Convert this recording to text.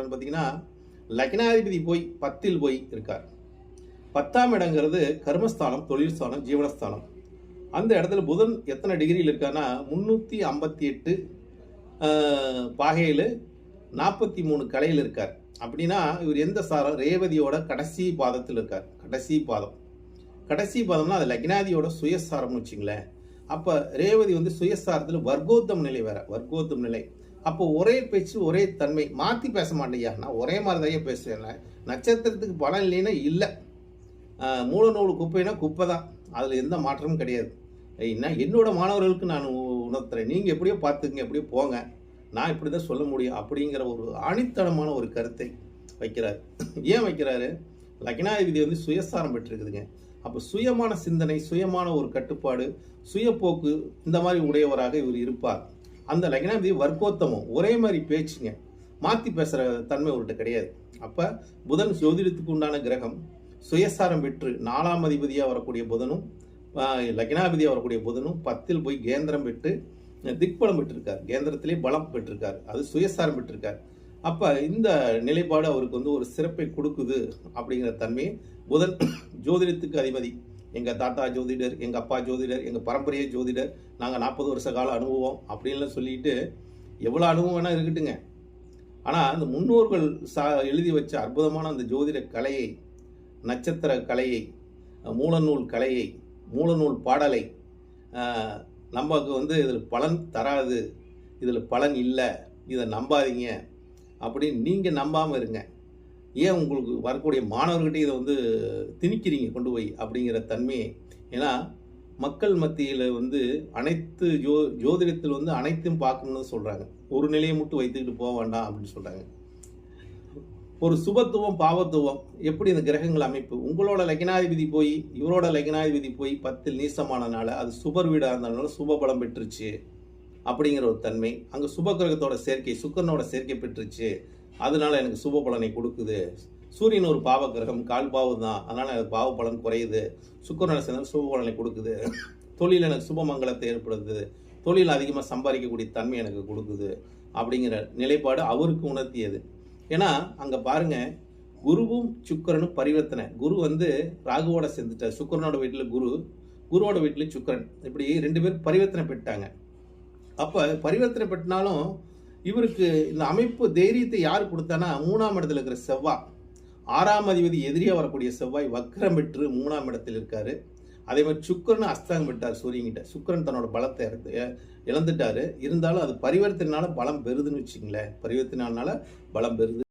பார்த்தீங்கன்னா லக்னாதிபதி போய் பத்தில் போய் இருக்கார். பத்தாம் இடங்கிறது கர்மஸ்தானம் தொழில் ஜீவனஸ்தானம். அந்த இடத்துல புதன் எத்தனை டிகிரியில் இருக்கான்னா முந்நூற்றி ஐம்பத்தி எட்டு பாகையில் நாற்பத்தி மூணு கலையில் இருக்கார். அப்படின்னா இவர் எந்த சாரம்? ரேவதியோட கடைசி பாதத்தில் இருக்கார். கடைசி பாதம். கடைசி பாதம்னா அது லக்னாதியோட சுயசாரம்னு வச்சுங்களேன். அப்போ ரேவதி வந்து சுயசாரத்தில் வர்க்கோத்தம் நிலை வேற. வர்க்கோத்தம் நிலை. அப்போ ஒரே பேச்சு ஒரே தன்மை. மாற்றி பேச மாட்டேயா நான் ஒரே மாதிரி தான் பேசுவேன் நட்சத்திரத்துக்கு பலம் இல்லைன்னா இல்லை. மூல நூல் குப்பைனா குப்பை தான் அதில் எந்த மாற்றமும் கிடையாது. என்ன என்னோட மாணவர்களுக்கு நான் உணர்த்துறேன். நீங்கள் எப்படியோ பார்த்துக்குங்க எப்படியோ போங்க. நான் இப்படி தான் சொல்ல முடியும் அப்படிங்கிற ஒரு ஆணித்தனமான ஒரு கருத்தை வைக்கிறார். ஏன் வைக்கிறாரு? லக்னாதிபதி வந்து சுயசாரம் பெற்றிருக்குதுங்க. அப்போ சுயமான சிந்தனை சுயமான ஒரு கட்டுப்பாடு சுயப்போக்கு இந்த மாதிரி உடையவராக இவர் இருப்பார். அந்த லக்னாதிபதி வர்க்கோத்தமம் ஒரே மாதிரி பேச்சுங்க. மாற்றி பேசுகிற தன்மை அவர்கிட்ட கிடையாது. அப்போ புதன் ஜோதிடத்துக்கு உண்டான கிரகம் சுயசாரம் பெற்று நாலாம் அதிபதியாக வரக்கூடிய புதனும் லக்னாபதியாக வரக்கூடிய புதனும் பத்தில் போய் கேந்திரம் பெற்று திக்பலம் பெற்றிருக்கார். கேந்திரத்திலே பலம் பெற்றிருக்கார். அது சுயசாரம் பெற்றிருக்கார். அப்போ இந்த நிலைப்பாடு அவருக்கு வந்து ஒரு சிறப்பை கொடுக்குது அப்படிங்கிற தன்மையை புதன் ஜோதிடத்துக்கு அதிபதி எங்கள் தாத்தா ஜோதிடர் எங்கள் அப்பா ஜோதிடர் எங்கள் பரம்பரைய ஜோதிடர் நாங்கள் நாற்பது வருஷ கால அனுபவம் அப்படின்லாம் சொல்லிட்டு எவ்வளோ அனுபவம் வேணால் இருக்கட்டுங்க. ஆனால் அந்த முன்னோர்கள் சா எழுதி வச்ச அற்புதமான அந்த ஜோதிட கலையை நட்சத்திர கலையை மூலநூல் கலையை மூலநூல் பாடலை நமக்கு வந்து இதில் பலன் தராது இதில் பலன் இல்லை இதை நம்பாதீங்க அப்படின்னு நீங்கள் நம்பாமல் இருங்க. ஏன் உங்களுக்கு வரக்கூடிய மாணவர்கிட்ட இதை வந்து திணிக்கிறீங்க கொண்டு போய் அப்படிங்கிற தன்மையை? ஏன்னா மக்கள் மத்தியில் வந்து அனைத்து ஜோ ஜோதிடத்தில் வந்து அனைத்தையும் பார்க்கணும்னு சொல்கிறாங்க ஒரு நிலையை மட்டும் வைத்துக்கிட்டு போக வேண்டாம் அப்படின்னு சொல்கிறாங்க ஒரு சுபத்துவம் பாவத்துவம் எப்படி இந்த கிரகங்கள் அமைப்பு? உங்களோட லக்னாதிபதி போய் இவரோட லக்னாதிபதி போய் பத்தில் நீசமானனால அது சுபர் வீடாக இருந்தனால சுப பலம் பெற்றுச்சு அப்படிங்கிற ஒரு தன்மை. அங்கே சுப கிரகத்தோட சேர்க்கை சுக்கரனோட சேர்க்கை பெற்றுச்சு. அதனால எனக்கு சுப பலனை கொடுக்குது. சூரியன் ஒரு பாவ கிரகம் கால் பாவம் தான். அதனால எனக்கு பாவ பலன் குறையுது. சுக்கரனோட சேர்ந்து சுப பலனை கொடுக்குது. தொழில் எனக்கு சுபமங்கலத்தை ஏற்படுத்துது. தொழில் அதிகமாக சம்பாதிக்கக்கூடிய தன்மை எனக்கு கொடுக்குது. அப்படிங்கிற நிலைப்பாடு அவருக்கு உணர்த்தியது. ஏன்னா அங்கே பாருங்க குருவும் சுக்கரனும் பரிவர்த்தனை. குரு வந்து ராகுவோட சேர்ந்துட்டார். சுக்கரனோட வீட்டில் குரு குருவோட வீட்டில் சுக்கரன். இப்படி ரெண்டு பேரும் பரிவர்த்தனை பெற்றாங்க அப்போ பரிவர்த்தனை பெற்றாலும் இவருக்கு இந்த அமைப்பு தைரியத்தை யார் கொடுத்தானா மூணாம் இடத்துல இருக்கிற செவ்வாய் ஆறாம் அதிபதி எதிரியாக வரக்கூடிய செவ்வாய் வக்ரம் பெற்று மூணாம் இடத்தில் இருக்காரு. அதே மாதிரி சுக்கரன் அஸ்தாங்கம் விட்டார் சூரியன்கிட்ட. சுக்கரன் தன்னோட பலத்தை இறந்து இழந்துட்டாரு. இருந்தாலும் அது பரிவர்த்தனால பலம் பெறுதுன்னு வச்சுங்களேன் பரிவர்த்தனால பலம் பெறுது.